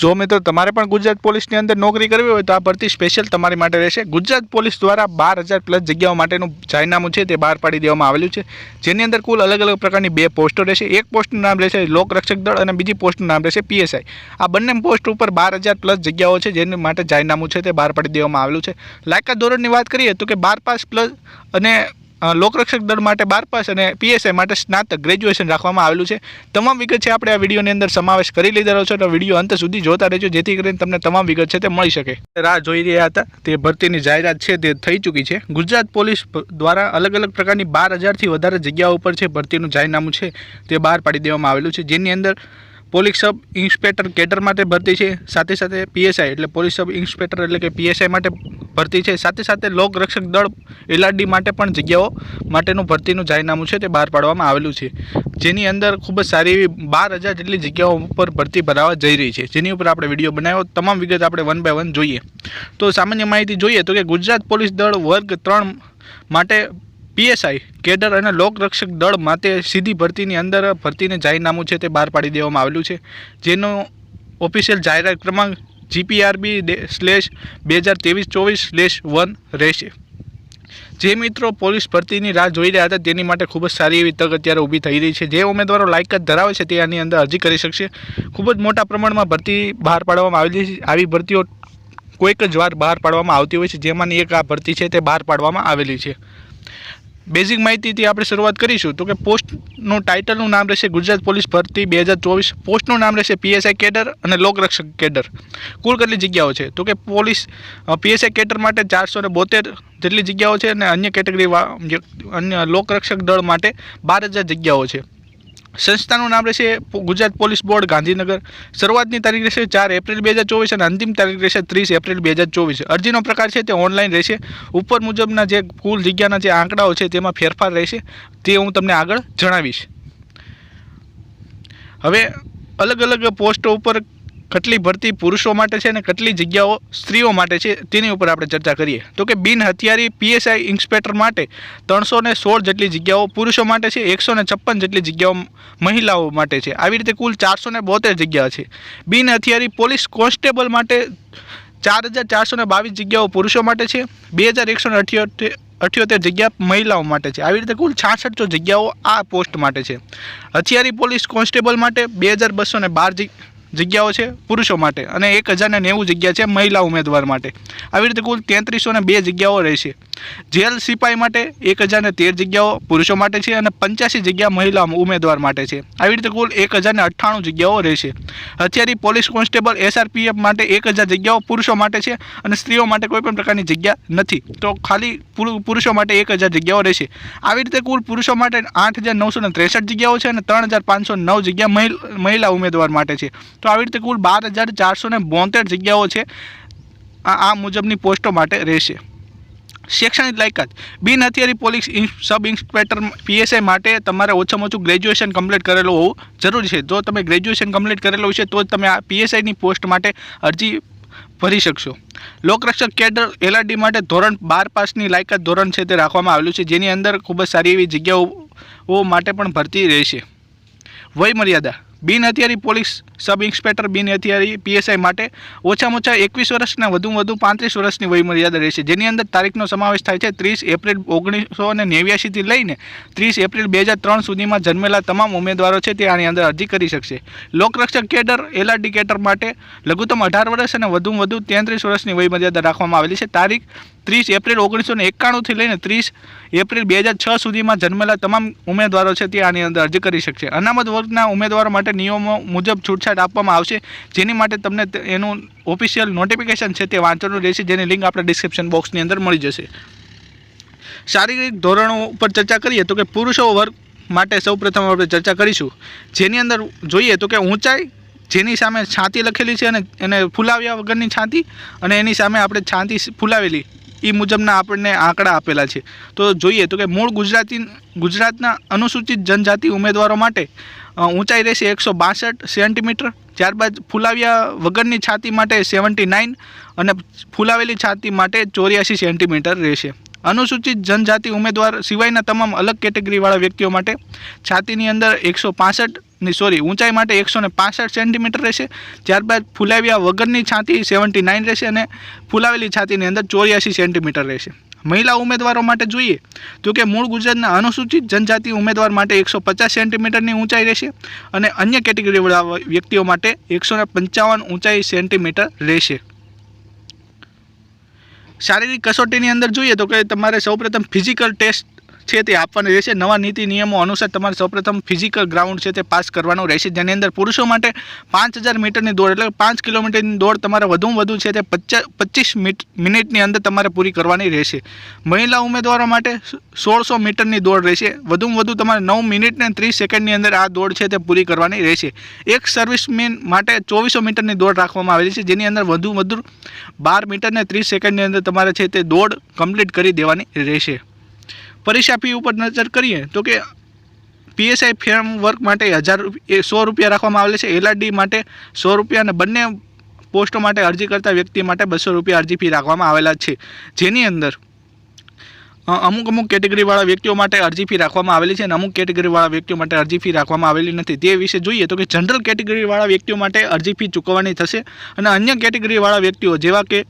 જો મિત્રો તમારે પણ ગુજરાત પોલીસની અંદર નોકરી કરવી હોય તો આ ભરતી સ્પેશિયલ તમારી માટે રહેશે. ગુજરાત પોલીસ દ્વારા બાર હજાર પ્લસ જગ્યાઓ માટેનું જાહેરનામું છે તે બહાર પાડી દેવામાં આવેલું છે. જેની અંદર કુલ અલગ અલગ પ્રકારની બે પોસ્ટો રહેશે. એક પોસ્ટનું નામ રહેશે લોકરક્ષક દળ અને બીજી પોસ્ટનું નામ રહેશે પીએસઆઈ આ બંને પોસ્ટ ઉપર બાર હજાર પ્લસ જગ્યાઓ છે જેની માટે જાહેરનામું છે તે બહાર પાડી દેવામાં આવેલું છે. લાયકાત ધોરણની વાત કરીએ તો કે બાર પાસ પ્લસ અને લોકરક્ષક દળ માટે બાર પાસ અને પીએસઆઈ માટે સ્નાતક ગ્રેજ્યુએશન રાખવામાં આવેલું છે. તમામ વિગત છે, આપણે આ વિડીયોની અંદર સમાવેશ કરી લીધેલો છે તો વીડિયો અંત સુધી જોતા રહેજો, જેથી કરીને તમને તમામ વિગત છે તે મળી શકે. રાહ જોઈ રહ્યા હતા, તે ભરતીની જાહેરાત છે તે થઈ ચૂકી છે. ગુજરાત પોલીસ દ્વારા અલગ અલગ પ્રકારની બાર હજારથી વધારે જગ્યાઓ ઉપર છે ભરતીનું જાહેરનામું છે, તે બહાર પાડી દેવામાં આવેલું છે. જેની અંદર પોલીસ સબ ઇન્સ્પેક્ટર કેડર માટે ભરતી છે, સાથે સાથે પીએસઆઈ, એટલે પોલીસ સબ ઇન્સ્પેક્ટર એટલે કે પીએસઆઈ માટે ભરતી છે. સાથે સાથે લોક રક્ષક દળ એલઆરડી માટે પણ જગ્યાઓ માટેનું ભરતીનું જાહેરનામું છે તે બહાર પાડવામાં આવેલું છે. જેની અંદર ખૂબ જ સારી એવી બાર હજાર જેટલી જગ્યાઓ ઉપર ભરતી ભરાવા જઈ રહી છે. જેની ઉપર આપણે વીડિયો બનાવ્યો, તમામ વિગત આપણે વન બાય વન જોઈએ. તો સામાન્ય માહિતી જોઈએ તો કે ગુજરાત પોલીસ દળ વર્ગ ત્રણ માટે પીએસઆઈ, કેડર અને લોકરક્ષક દળ માટે સીધી ભરતીની અંદર ભરતીને જાહેરનામું છે તે બહાર પાડી દેવામાં આવેલું છે. જેનો ઓફિશિયલ જાહેરાત ક્રમાંક જીપીઆરબી સ્લેશ બે હજાર ત્રેવીસ ચોવીસ સ્લેશ વન રહેશે. જે મિત્રો પોલીસ ભરતીની રાહ જોઈ રહ્યા હતા તેની માટે ખૂબ જ સારી એવી તક અત્યારે ઊભી થઈ રહી છે. જે ઉમેદવારો લાયકાત ધરાવે છે તે આની અંદર અરજી કરી શકશે. ખૂબ જ મોટા પ્રમાણમાં ભરતી બહાર પાડવામાં આવેલી છે. આવી ભરતીઓ કોઈક જ વાર બહાર પાડવામાં આવતી હોય છે. જેમાંની એક આ ભરતી છે તે બહાર પાડવામાં આવેલી છે. બેઝિક માહિતીથી આપણે શરૂઆત કરીશું તો કે પોસ્ટનું ટાઇટલનું નામ રહેશે ગુજરાત પોલીસ ભરતી બે હજાર ચોવીસ. પોસ્ટનું નામ રહેશે પીએસઆઈ કેડર અને લોકરક્ષક કેડર. કુલ કેટલી જગ્યાઓ છે? તો કે પોલીસ પીએસઆઈ કેડર માટે ચારસો ને બોતેર જેટલી જગ્યાઓ છે અને અન્ય કેટેગરી અન્ય લોકરક્ષક દળ માટે બાર હજાર જગ્યાઓ છે. સંસ્થાનું નામ રહેશે ગુજરાત પોલીસ બોર્ડ, ગાંધીનગર. શરૂઆતની તારીખ રહેશે ચાર એપ્રિલ બે હજાર ચોવીસ અને અંતિમ તારીખ રહેશે ત્રીસ એપ્રિલ બે ચોવીસ. અરજીનો પ્રકાર છે તે ઓનલાઈન રહેશે. ઉપર મુજબના જે કુલ જગ્યાના જે આંકડાઓ છે તેમાં ફેરફાર રહેશે. તે હું તમને આગળ જણાવીશ. હવે અલગ અલગ પોસ્ટો ઉપર કેટલી ભરતી પુરુષો માટે છે અને કેટલી જગ્યાઓ સ્ત્રીઓ માટે છે, તેની ઉપર આપણે ચર્ચા કરીએ. તો કે બિન હથિયારી પીએસઆઈ ઇન્સ્પેક્ટર માટે ત્રણસો સોળ જેટલી જગ્યાઓ પુરુષો માટે છે, એકસો છપ્પન જેટલી જગ્યાઓ મહિલાઓ માટે છે. આવી રીતે કુલ ચારસો બોતેર જગ્યા છે. બિન હથિયારી પોલીસ કોન્સ્ટેબલ માટે ચાર હજાર ચારસો બાવીસ જગ્યાઓ પુરુષો માટે છે, બે હજાર એકસો ને અઠ્યોતેર જગ્યા મહિલાઓ માટે છે. આવી રીતે કુલ છાસઠસો જગ્યાઓ આ પોસ્ટ માટે છે. હથિયારી પોલીસ કોન્સ્ટેબલ માટે બે હજાર બસો ને બાર જગ્યાઓ છે પુરુષો માટે અને એક હજારને નેવું જગ્યા છે મહિલા ઉમેદવાર માટે. આવી રીતે કુલ તેત્રીસો ને બે જગ્યાઓ રહેશે. જેલ સિપાઈ માટે એક હજારને તેર જગ્યાઓ પુરુષો માટે છે અને પંચ્યાસી જગ્યા મહિલા ઉમેદવાર માટે છે. આવી રીતે કુલ એક હજારને અઠ્ઠાણું જગ્યાઓ રહેશે. હથિયારી પોલીસ કોન્સ્ટેબલ એસઆરપીએફ માટે એક હજાર જગ્યાઓ પુરુષો માટે છે અને સ્ત્રીઓ માટે કોઈપણ પ્રકારની જગ્યા નથી. તો ખાલી પુરુ- પુરુષો માટે એક હજાર જગ્યાઓ રહેશે. આવી રીતે કુલ પુરુષો માટે આઠ હજાર નવસો ત્રેસઠ જગ્યાઓ છે અને ત્રણ હજાર પાંચસો નવ જગ્યા મહિલા ઉમેદવાર માટે છે. તો આવી રીતે કુલ બાર હજાર ચારસો ને બોતેર જગ્યાઓ છે. આ મુજબની પોસ્ટો માટે રહેશે. શૈક્ષણિક લાયકાત. બિન હથિયારી પોલીસ સબ ઇન્સ્પેક્ટર પીએસઆઈ માટે તમારે ઓછામાં ઓછું ગ્રેજ્યુએશન કમ્પ્લીટ કરેલું હોવું જરૂરી છે. જો તમે ગ્રેજ્યુએશન કમ્પ્લીટ કરેલું છે, તો જ તમે આ પીએસઆઈની પોસ્ટ માટે અરજી ભરી શકશો. લોકરક્ષક કેડર એલઆરડી માટે ધોરણ બાર પાસની લાયકાત ધોરણ છે તે રાખવામાં આવેલું છે, જેની અંદર ખૂબ જ સારી એવી જગ્યાઓ માટે પણ ભરતી રહેશે. વય મર્યાદા બિન હથિયારી પોલીસ સબ ઇન્સ્પેક્ટર, બિન હથિયારી પીએસઆઈ માટે ઓછામાં ઓછા એકવીસ વર્ષના વધુ વધુ પાંત્રીસ વર્ષની વયમર્યાદા રહેશે. જેની અંદર તારીખનો સમાવેશ થાય છે ત્રીસ એપ્રિલ ઓગણીસો અને નેવ્યાસીથી લઈને ત્રીસ એપ્રિલ બે હજાર ત્રણ સુધીમાં જન્મેલા તમામ ઉમેદવારો છે તે આની અંદર અરજી કરી શકશે. લોકરક્ષક કેડર, એલઆરડી કેડર માટે લઘુત્તમ અઢાર વર્ષ અને વધુ વધુ તેત્રીસ વર્ષની વયમર્યાદા રાખવામાં આવેલી છે. તારીખ ત્રીસ એપ્રિલ ઓગણીસો એકાણુંથી લઈને ત્રીસ એપ્રિલ બે હજાર છ સુધીમાં જન્મેલા તમામ ઉમેદવારો છે તે આની અંદર અરજી કરી શકશે. અનામત વર્ગના ઉમેદવારો માટે નિયમો મુજબ છૂટછાટ આપવામાં આવશે. જેની માટે તમને એનું ઓફિશિયલ નોટિફિકેશન છે તે વાંચવાનું રહેશે, જેની લિંક આપણે ડિસ્ક્રિપ્શન બોક્સની અંદર મળી જશે. શારીરિક ધોરણો ઉપર ચર્ચા કરીએ તો કે પુરુષો વર્ગ માટે સૌપ્રથમ આપણે ચર્ચા કરીશું. જેની અંદર જોઈએ તો કે ઊંચાઈ, જેની સામે છાતી લખેલી છે અને એને ફૂલાવ્યા વગરની છાતી અને એની સામે આપણે છાતી ફૂલાવેલી. એ મુજબના આપણને આંકડા આપેલા છે. તો જોઈએ તો કે મૂળ ગુજરાતી ગુજરાતના અનુસૂચિત જનજાતિ ઉમેદવારો માટે ઊંચાઈ રહેશે એકસો બાસઠ સેન્ટીમીટર, ત્યારબાદ ફૂલાવ્યા વગરની છાતી માટે સેવન્ટી નાઇન અને ફૂલાવેલી છાતી માટે ચોર્યાસી સેન્ટીમીટર રહેશે. અનુસૂચિત જનજાતિ ઉમેદવાર સિવાયના તમામ અલગ કેટેગરીવાળા વ્યક્તિઓ માટે છાતીની અંદર એકસો પાસઠ ની સોરી, ઊંચાઈ માટે એકસો ને સેન્ટીમીટર રહેશે. ત્યારબાદ ફુલાવ્યા વગરની છાતી સેવન્ટી નાઇન રહેશે અને ફૂલાવેલી છાતીની અંદર ચોર્યાસી સેન્ટીમીટર રહેશે. મહિલા ઉમેદવારો માટે જોઈએ તો કે મૂળ ગુજરાતના અનુસૂચિત જનજાતિ ઉમેદવાર માટે એકસો પચાસ સેન્ટીમીટરની ઊંચાઈ રહેશે અને અન્ય કેટેગરીવાળા વ્યક્તિઓ માટે એકસો પંચાવન ઊંચાઈ સેન્ટીમીટર રહેશે. શારીરિક કસોટીની અંદર જોઈએ તો કે તમારે સૌપ્રથમ ફિઝિકલ ટેસ્ટ છે તે આપવાની રહેશે. નવા નીતિ નિયમો અનુસાર તમારે સૌપ્રથમ ફિઝિકલ ગ્રાઉન્ડ છે તે પાસ કરવાનું રહેશે. જેની અંદર પુરુષો માટે પાંચ હજાર મીટરની દોડ એટલે પાંચ કિલોમીટરની દોડ તમારે વધુમાં વધુ છે તે પચાસ મિનિટની અંદર તમારે પૂરી કરવાની રહેશે. મહિલા ઉમેદવારો માટે સોળસો મીટરની દોડ રહેશે. વધુમાં વધુ તમારે નવ મિનિટ ને ત્રીસ સેકન્ડની અંદર આ દોડ છે તે પૂરી કરવાની રહેશે. એક સર્વિસમેન માટે ચોવીસો મીટરની દોડ રાખવામાં આવેલી છે. જેની અંદર વધુ વધુ બાર મીટર ને ત્રીસ સેકન્ડની અંદર તમારે છે તે દોડ કમ્પ્લીટ કરી દેવાની રહેશે. પરીક્ષા ફી ઉપર નજર કરીએ તો કે પીએસઆઈ ફેમ વર્ક માટે હજાર એ સો રૂપિયા રાખવામાં આવેલ છે. એલઆરડી માટે સો રૂપિયા અને બંને પોસ્ટો માટે અરજી કરતા વ્યક્તિ માટે બસો રૂપિયા અરજી ફી રાખવામાં આવેલા છે. જેની અંદર અમુક અમુક કેટેગરીવાળા વ્યક્તિઓ માટે અરજી ફી રાખવામાં આવેલી છે અને અમુક કેટેગરીવાળા વ્યક્તિઓ માટે અરજી ફી રાખવામાં આવેલી નથી. તે વિશે જોઈએ તો કે જનરલ કેટેગરીવાળા વ્યક્તિઓ માટે અરજી ફી ચૂકવવાની થશે અને અન્ય કેટેગરીવાળા વ્યક્તિઓ જેવા કે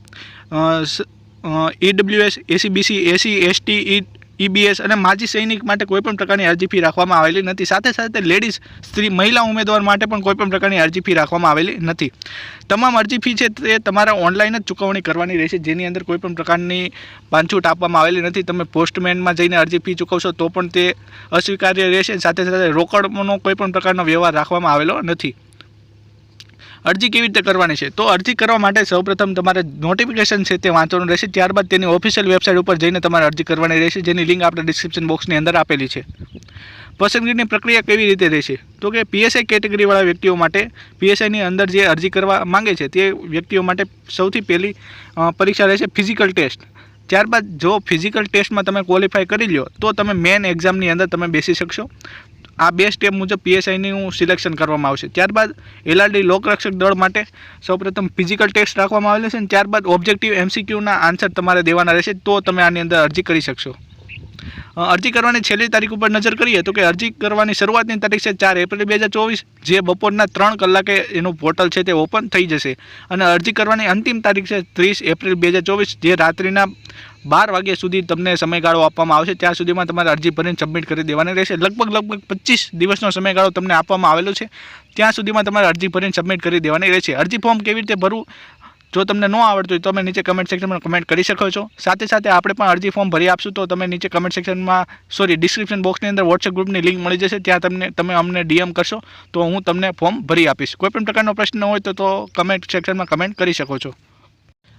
EWS SEBC SC ST EBS અને માજી સૈનિક માટે કોઈપણ પ્રકારની અરજી ફી રાખવામાં આવેલી નથી. સાથે સાથે લેડીઝ, સ્ત્રી, મહિલા ઉમેદવાર માટે પણ કોઈપણ પ્રકારની અરજી ફી રાખવામાં આવેલી નથી. તમામ અરજી ફી છે તે તમારે ઓનલાઈન જ ચૂકવણી કરવાની રહેશે. જેની અંદર કોઈપણ પ્રકારની બાંધછૂટ આપવામાં આવેલી નથી. તમે પોસ્ટમેનમાં જઈને અરજી ફી ચૂકવશો તો પણ તે અસ્વીકાર્ય રહેશે. સાથે સાથે રોકડનો કોઈપણ પ્રકારનો વ્યવહાર રાખવામાં આવેલો નથી. અરજી કેવી રીતે કરવાની છે? તો અરજી કરવા માટે સૌપ્રથમ તમારે નોટિફિકેશન છે તે વાંચવાનું રહેશે. ત્યારબાદ તેની ઓફિશિયલ વેબસાઇટ ઉપર જઈને તમારે અરજી કરવાની રહેશે, જેની લિંક આપણે ડિસ્ક્રિપ્શન બોક્સની અંદર આપેલી છે. પસંદગીની પ્રક્રિયા કેવી રીતે રહેશે? તો કે પીએસઆઈ કેટેગરીવાળા વ્યક્તિઓ માટે પીએસઆઈની અંદર જે અરજી કરવા માંગે છે, તે વ્યક્તિઓ માટે સૌથી પહેલી પરીક્ષા રહેશે ફિઝિકલ ટેસ્ટ ત્યારબાદ જો ફિઝિકલ ટેસ્ટમાં તમે ક્વોલિફાય કરી લો તો તમે મેન એક્ઝામની અંદર તમે બેસી શકશો. આ બે સ્ટેપ મુજબ પીએસઆઈનું સિલેક્શન કરવામાં આવશે. ત્યારબાદ એલઆરડી લોકરક્ષક દળ માટે સૌપ્રથમ ફિઝિકલ ટેસ્ટ રાખવામાં આવેલો છે અને ત્યારબાદ ઓબ્જેક્ટિવ એમસીક્યુના આન્સર તમારે દેવાના રહેશે, તો તમે આની અંદર અરજી કરી શકશો. અરજી કરવાની છેલ્લી તારીખ ઉપર નજર કરીએ તો કે અરજી કરવાની શરૂઆતની તારીખ છે ચાર એપ્રિલ બે હજાર ચોવીસ, જે બપોરના ત્રણ કલાકે એનું પોર્ટલ છે તે ઓપન થઈ જશે. અને અરજી કરવાની અંતિમ તારીખ છે ત્રીસ એપ્રિલ બે હજાર ચોવીસ, જે રાત્રિના બાર વાગ્યા સુધી તમને સમયગાળો આપવામાં આવશે. ત્યાં સુધીમાં તમારે અરજી ભરીને સબમિટ કરી દેવાની રહેશે. લગભગ લગભગ પચીસ દિવસનો સમયગાળો તમને આપવામાં આવેલો છે. ત્યાં સુધીમાં તમારે અરજી ભરીને સબમિટ કરી દેવાની રહેશે. અરજી ફોર્મ કેવી રીતે ભરવું? જો તમને ન આવડતું હોય તો તમે નીચે કમેન્ટ સેક્શનમાં કમેન્ટ કરી શકો છો. સાથે સાથે આપણે પણ અરજી ફોર્મ ભરી આપશું તો તમે નીચે કમેન્ટ સેક્શનમાં સોરી ડિસ્ક્રિપ્શન બોક્સની અંદર વોટ્સએપ ગ્રુપની લિંક મળી જશે. ત્યાં તમને, તમે અમને ડીએમ કરશો તો હું તમને ફોર્મ ભરી આપીશ. કોઈપણ પ્રકારનો પ્રશ્ન હોય તો કમેન્ટ સેક્શનમાં કમેન્ટ કરી શકો છો.